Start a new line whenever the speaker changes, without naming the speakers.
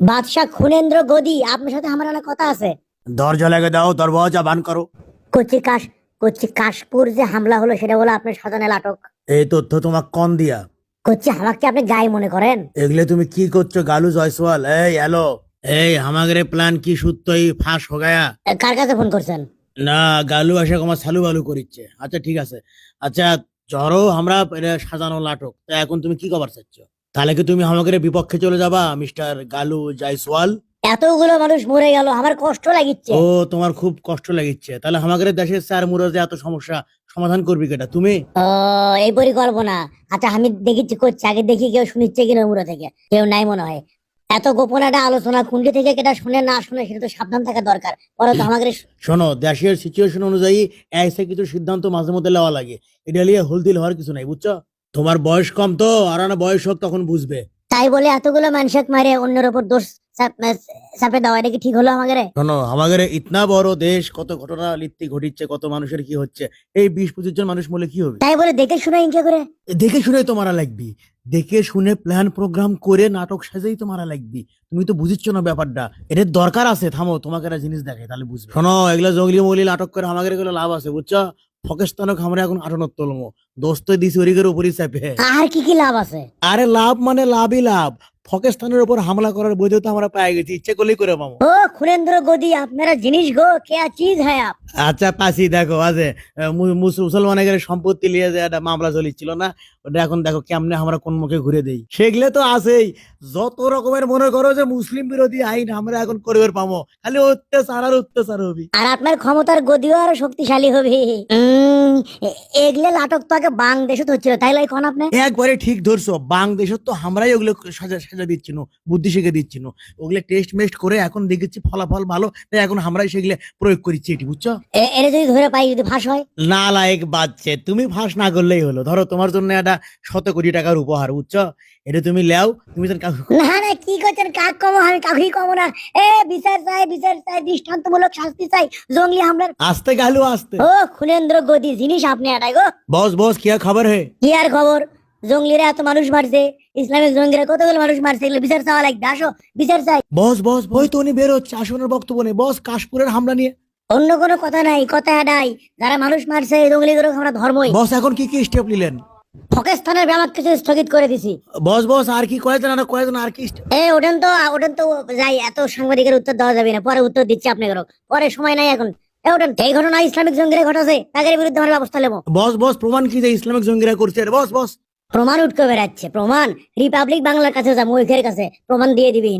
বাদশাহ খুনেন্দ্র গদি আপনার সাথে আমার অনেক কথা আছে।
দরজা লেগে দাও দরওয়াজা বান করো।
কচি কাশ কচি কাশপুর যে হামলা হলো সেটা হলো আপনার সাজানের নাটক।
এই তথ্য তোমাক কন দিয়া?
কচি আমাকে আপনি গায়ে মনে করেন?
এগুলো তুমি কি করছ গালু জয়সওয়াল? এই হ্যালো এই আমাদের প্ল্যান কি সত্যই ফাঁস হো গায়া?
এ, কার কাছে ফোন করছেন?
না গালু এসে আমার সালু বালু করিচ্ছে। আচ্ছা ঠিক আছে। আচ্ছা ধরো আমরা এটা সাজানো নাটক। তা এখন তুমি কি কবার চাচ্ছ? তাহলে কি তুমি আমাদের বিপক্ষে চলে যাবা মিস্টার গালু জয়সওয়াল?
এতগুলো মানুষ মরে গেল আমার কষ্ট লাগিচ্ছে।
ও তোমার খুব কষ্ট লাগিচ্ছে। তাহলে আমাদের দেশের স্যার মুরাজে এত সমস্যা সমাধান করবি কেটা? তুমি?
ও এই পরিকল্পনা। আচ্ছা আমি দেখেছি করছি আগে দেখি কেউ শুনিচ্ছে কিনা মুড়ো থেকে। কেউ নাই মনে হয়। এত গোপন একটা আলোচনা কুন্ডি থেকে কেটা শুনে না শুনে সেটা তো সাবধান থাকা দরকার। পরে তো আমাদের
শোনো দেশের সিচুয়েশন অনুযায়ী এসে কিছু সিদ্ধান্ত মাঝে মধ্যে নেওয়া লাগে। এটা নিয়ে হলদিল হওয়ার কিছু নাই বুঝছ? তোমার বয়স কম তো আর না বয়স হোক তখন বুঝবে।
তাই বলে এতগুলো মানুষের মারে অন্যের উপর দোষ চাপ- দেওয়া এটা কি ঠিক হলো আমাদের
শোনো আমাদের ইতনা বড় দেশ কত ঘটনা লিপ্তি ঘটিচ্ছে কত মানুষের কি হচ্ছে এই বিশ পঁচিশ জন মানুষ মলে কি হবে?
তাই বলে দেখে শুনে ইনকে করে।
দেখে শুনে তো মারা লাগবি দেখে শুনে প্ল্যান প্রোগ্রাম করে নাটক সাজেই তো মারা লাগবি। তুমি তো বুঝিচ্ছ না ব্যাপারটা এটার দরকার আছে থামো তোমাকে একটা জিনিস দেখে তাহলে বুঝবে। শোনো এগুলো জঙ্গলি মগলি নাটক করে আমাদের এগুলো লাভ আছে বুঝছ? ফকেস্তানক আমরা এখন আটনত তলমো। দোস্ত দিছি ওরিগের উপরই চাপে।
আর কি কি লাভ আছে?
আরে লাভ মানে লাভই লাভ। ফকেস্তানের উপর হামলা করার বৈধতা আমরা পেয়ে গেছি। ইচ্ছে করলেই করে পাবো।
ও খুনেন্দ্র গদি আপনারা জিনিস গো কে চিজ হ্যাঁ আপ?
আচ্ছা পাশি দেখো আছে। মুসলমানের সম্পত্তি নিয়ে যে একটা মামলা চলিছিল না ওটা এখন দেখো কেমনে আমরা কোন মুখে ঘুরে দেই। সেগুলো তো আছেই। যত রকমের মনে করো যে মুসলিম বিরোধী আইন আমরা এখন করবে পাবো খালি অত্যাচার আর অত্যাচার হবি।
আর আপনার ক্ষমতার গদিও আরও শক্তিশালী হবে। উম, এ- এগুলো নাটক তো আগে বাংলাদেশত হচ্ছিল তাই লাই কোন আপনি?
একবারে ঠিক ধরছো বাংলাদেশের তো আমরাই ওগুলো সাজা সাজা দিচ্ছি না, বুদ্ধি শিখে দিচ্ছি না। ওগুলো টেস্ট মেস্ট করে এখন দেখেছি ফলাফল ভালো তাই এখন আমরাই সেগুলো প্রয়োগ করিচ্ছি এটি বুঝছ?
এ- এরে যদি ধরে পাই যদি ফাঁস হয়?
না লায়ক বাচ্চে তুমি ফাঁস না করলেই হলো। ধরো তোমার জন্য একটা শত কোটি টাকার উপহার বুঝছ? এটা তুমি লেও তুমি
না না কি করছেন? কাক কমো আমি কাকুই কমো না। এ বিচার চাই বিচার চাই দৃষ্টান্তমূলক শাস্তি চাই জঙ্গলি হামলার
আস্তে গালু আস্তে।
ও খুনেন্দ্র গদি জিনিস আপনি এটাই গো।
বস বস কি খবর হে?
কি আর খবর? জঙ্গলিরা এত মানুষ মারছে ইসলামিক জঙ্গিরা কতগুলো মানুষ মারছে এগুলো বিচার চাওয়া লাগবে আসো বিচার চাই।
বস বস ওই তো উনি বেরোচ্ছে আসনের বক্তব্য নেই বস কাশপুরের হামলা নিয়ে।
অন্য কোনো কথা নাই কথা এটাই যারা মানুষ মারছে এই জঙ্গলিগুলো আমরা ধর্মই।
বস এখন কি কি স্টেপ নিলেন?
ফকেস্তানের ব্যাপার কিছু স্থগিত করে দিছি।
বস বস আর কি কয়েছেন আর কয়েছেন আর কি
এ ওঠেন তো ওঠেন তো যাই এত সাংবাদিকের উত্তর দেওয়া যাবে না পরে উত্তর দিচ্ছি আপনাকে পরে সময় নাই এখন। এই ঘটনা ইসলামিক জঙ্গিরা ঘটাছে তাদের বিরুদ্ধে আমরা ব্যবস্থা নেব।
বস বস প্রমাণ কি যে ইসলামিক জঙ্গিরা করছে? বস বস।
প্রমাণ উঠকে বেড়াচ্ছে। প্রমাণ রিপাবলিক বাংলার কাছে যা মুখের কাছে। প্রমাণ দিয়ে দিবি